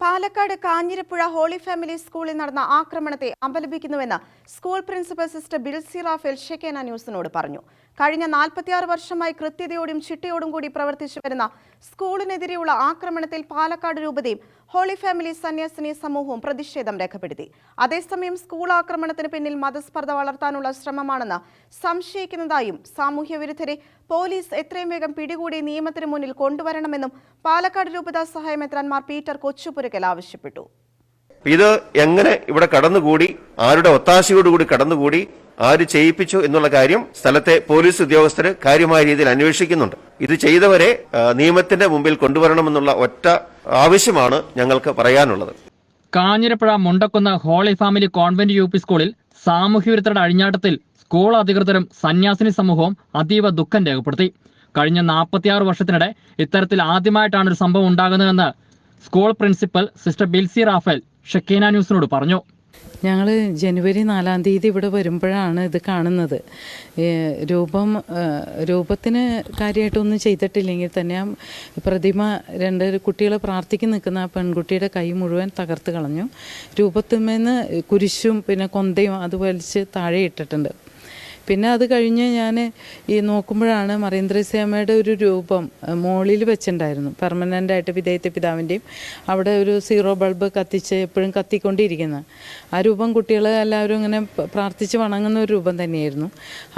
Palakkad Kanjirappuzha holy family സ്കൂളിൽ നടന്ന ആക്രമണത്തെ അപലപിക്കുന്നുവെന്ന് school principal sister Bilsy Raphael Shekinah ന്യൂസിനോട് പറഞ്ഞു. കഴിഞ്ഞ നാൽപ്പത്തിയാറ് വർഷമായി കൃത്യതയോടും ചിട്ടയോടും കൂടി പ്രവർത്തിച്ചു വരുന്ന സ്കൂളിനെതിരെയുള്ള ആക്രമണത്തിൽ പാലക്കാട് രൂപതയും ഹോളി ഫാമിലി സന്യാസിനി സമൂഹവും പ്രതിഷേധം രേഖപ്പെടുത്തി. അതേസമയം സ്കൂൾ ആക്രമണത്തിന് പിന്നിൽ മതസ്പർദ്ധ വളർത്താനുള്ള ശ്രമമാണെന്ന് സംശയിക്കുന്നതായും സാമൂഹ്യ വിരുദ്ധരെ പോലീസ് എത്രയും വേഗം പിടികൂടി നിയമത്തിന് മുന്നിൽ കൊണ്ടുവരണമെന്നും പാലക്കാട് രൂപതാ സഹായമെത്രാൻമാർ പീറ്റർ കൊച്ചുപുരക്കൽ ആവശ്യപ്പെട്ടു. ഇത് എങ്ങനെ ഇവിടെ കടന്നുകൂടി? ആരുടെ ഒത്താശയോടുകൂടി കടന്നുകൂടി? ആര് ചെയ്യിപ്പിച്ചു എന്നുള്ള കാര്യം സ്ഥലത്തെ പോലീസ് ഉദ്യോഗസ്ഥർ കാര്യമായ രീതിയിൽ അന്വേഷിക്കുന്നുണ്ട്. ഇത് ചെയ്തവരെ നിയമത്തിന്റെ മുമ്പിൽ കൊണ്ടുവരണമെന്നുള്ള ഒറ്റ ആവശ്യമാണ് ഞങ്ങൾക്ക് പറയാനുള്ളത്. Kanjirappuzha Mundakkunna holy family convent U P സ്കൂളിൽ സാമൂഹ്യവിരുദ്ധരുടെ അഴിഞ്ഞാട്ടത്തിൽ സ്കൂൾ അധികൃതരും സന്യാസിനി സമൂഹവും അതീവ ദുഃഖം രേഖപ്പെടുത്തി. കഴിഞ്ഞ നാൽപ്പത്തിയാറ് വർഷത്തിനിടെ ഇത്തരത്തിൽ ആദ്യമായിട്ടാണ് ഒരു സംഭവം ഉണ്ടാകുന്നതെന്ന് school principal sister Bilsy Raphael Shekinah ന്യൂസിനോട് പറഞ്ഞു. ഞങ്ങൾ ജനുവരി നാലാം തീയതി ഇവിടെ വരുമ്പോഴാണ് ഇത് കാണുന്നത്. രൂപം രൂപത്തിന് കാര്യമായിട്ടൊന്നും ചെയ്തിട്ടില്ലെങ്കിൽ തന്നെ ആ പ്രതിമ രണ്ട് കുട്ടികളെ പ്രാർത്ഥിക്ക് നിൽക്കുന്ന ആ പെൺകുട്ടിയുടെ കൈ മുഴുവൻ തകർത്ത് കളഞ്ഞു. രൂപത്തിന്മേന്ന് കുരിശും പിന്നെ കൊന്തയും അത് വലിച്ച് താഴെ ഇട്ടിട്ടുണ്ട്. പിന്നെ അത് കഴിഞ്ഞ് ഞാൻ ഈ നോക്കുമ്പോഴാണ് മറീന്ദ്രസേമയുടെ ഒരു രൂപം മോളിൽ വെച്ചിട്ടുണ്ടായിരുന്നു. പെർമനന്റ് ആയിട്ട് വിധേയത്തെ പിതാവിന്റെയും അവിടെ ഒരു സീറോ ബൾബ് കത്തിച്ച് എപ്പോഴും കത്തിക്കൊണ്ടിരിക്കുന്നത് ആ രൂപം കുട്ടികൾ എല്ലാവരും ഇങ്ങനെ പ്രാർത്ഥിച്ച് വണങ്ങുന്ന ഒരു രൂപം തന്നെയായിരുന്നു.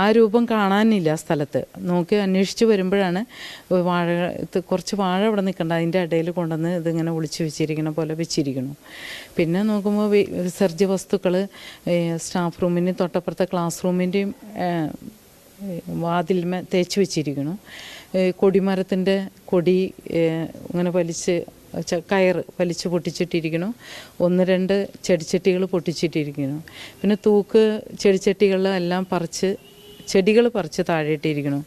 ആ രൂപം കാണാനില്ല സ്ഥലത്ത്. നോക്കി അന്വേഷിച്ച് വരുമ്പോഴാണ് വാഴ കുറച്ച് വാഴ അവിടെ നിൽക്കണ്ട അതിന്റെ ഇടയിൽ കൊണ്ടുവന്ന് ഇതിങ്ങനെ ഒളിച്ച് വെച്ചിരിക്കണ പോലെ വെച്ചിരിക്കുന്നു പിന്നെ നോക്കുമ്പോൾ വിസർജ്യ വസ്തുക്കൾ സ്റ്റാഫ് റൂമിന്റെയും തൊട്ടപ്പുറത്തെ ക്ലാസ് റൂമിന്റെയും വാതിൽമേ തേച്ച് വെച്ചിരിക്കുന്നു. ഏഹ് കൊടിമരത്തിന്റെ കൊടി ഇങ്ങനെ വലിച്ച് കയർ വലിച്ച് പൊട്ടിച്ചിട്ടിരിക്കുന്നു. ഒന്ന് രണ്ട് ചെടിച്ചട്ടികൾ പൊട്ടിച്ചിട്ടിരിക്കുന്നു. പിന്നെ തൂക്ക് ചെടിച്ചട്ടികളെല്ലാം പറിച്ച് ചെടികൾ പറിച്ച് താഴെയിട്ടിരിക്കണം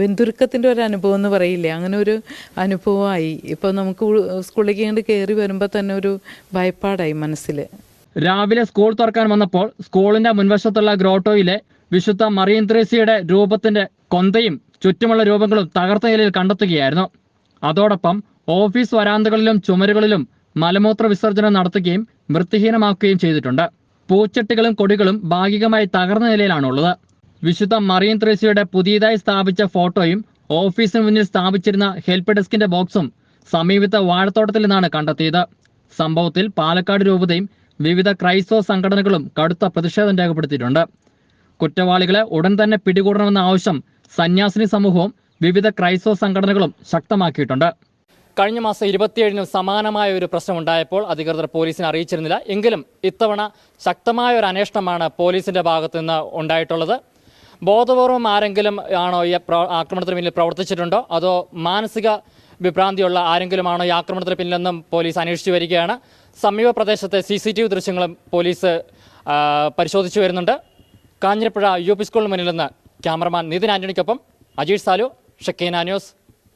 വെന്തുരുക്കത്തിന്റെ ഒരു അനുഭവം എന്ന് പറയില്ലേ? അങ്ങനെ ഒരു അനുഭവമായി. ഇപ്പോൾ നമുക്ക് സ്കൂളിലേക്ക് കണ്ട് കയറി വരുമ്പോൾ തന്നെ ഒരു ഭയപ്പാടായി മനസ്സിൽ രാവിലെ സ്കൂൾ തുറക്കാൻ വന്നപ്പോൾ സ്കൂളിന്റെ മുൻവശത്തുള്ള ഗ്രോട്ടോയിലെ വിശുദ്ധ മറിയന്ത്രേസിയുടെ രൂപത്തിന്റെ കൊന്തയും ചുറ്റുമുള്ള രൂപങ്ങളും തകർത്ത നിലയിൽ കണ്ടെത്തുകയായിരുന്നു. അതോടൊപ്പം ഓഫീസ് വരാന്തകളിലും ചുമരുകളിലും മലമൂത്ര വിസർജനം നടത്തുകയും വൃത്തിഹീനമാക്കുകയും ചെയ്തിട്ടുണ്ട്. പൂച്ചട്ടികളും കൊടികളും ഭാഗികമായി തകർന്ന നിലയിലാണുള്ളത്. വിശുദ്ധ മറിയൻ ത്രേസ്യയുടെ പുതിയതായി സ്ഥാപിച്ച ഫോട്ടോയും ഓഫീസിന് മുന്നിൽ സ്ഥാപിച്ചിരുന്ന ഹെൽപ്പ് ഡെസ്കിന്റെ ബോക്സും സമീപത്തെ വാഴത്തോട്ടത്തിൽ നിന്നാണ് കണ്ടെത്തിയത്. സംഭവത്തിൽ പാലക്കാട് രൂപതയും വിവിധ ക്രൈസ്തവ സംഘടനകളും കടുത്ത പ്രതിഷേധം രേഖപ്പെടുത്തിയിട്ടുണ്ട്. കുറ്റവാളികളെ ഉടൻ തന്നെ പിടികൂടണമെന്ന ആവശ്യം സന്യാസിനി സമൂഹവും വിവിധ ക്രൈസ്തവ സംഘടനകളും ശക്തമാക്കിയിട്ടുണ്ട്. കഴിഞ്ഞ മാസം ഇരുപത്തിയേഴിന് സമാനമായ ഒരു പ്രശ്നമുണ്ടായപ്പോൾ അധികൃതർ പോലീസിനെ അറിയിച്ചിരുന്നില്ല. എങ്കിലും ഇത്തവണ ശക്തമായ ഒരു അന്വേഷണമാണ് പോലീസിന്റെ ഭാഗത്തു നിന്ന് ഉണ്ടായിട്ടുള്ളത്. ബോധപൂർവം ആരെങ്കിലും ആണോ ഈ ആക്രമണത്തിന് പിന്നിൽ പ്രവർത്തിച്ചിട്ടുണ്ടോ? അതോ മാനസിക വിഭ്രാന്തിയുള്ള ആരെങ്കിലുമാണോ ഈ ആക്രമണത്തിന് പിന്നിലെന്നും പോലീസ് അന്വേഷിച്ചു വരികയാണ്? സമീപ പ്രദേശത്തെ സി സി ടി വി ദൃശ്യങ്ങളും പോലീസ് പരിശോധിച്ചു വരുന്നുണ്ട്. കാഞ്ഞിരപ്പുഴ യു പി സ്കൂളിന് മുന്നിൽ നിന്ന് ക്യാമറമാൻ നിതിൻ ആന്റണിക്കൊപ്പം അജീഷ് സാലു ഷക്കീന ന്യൂസ്.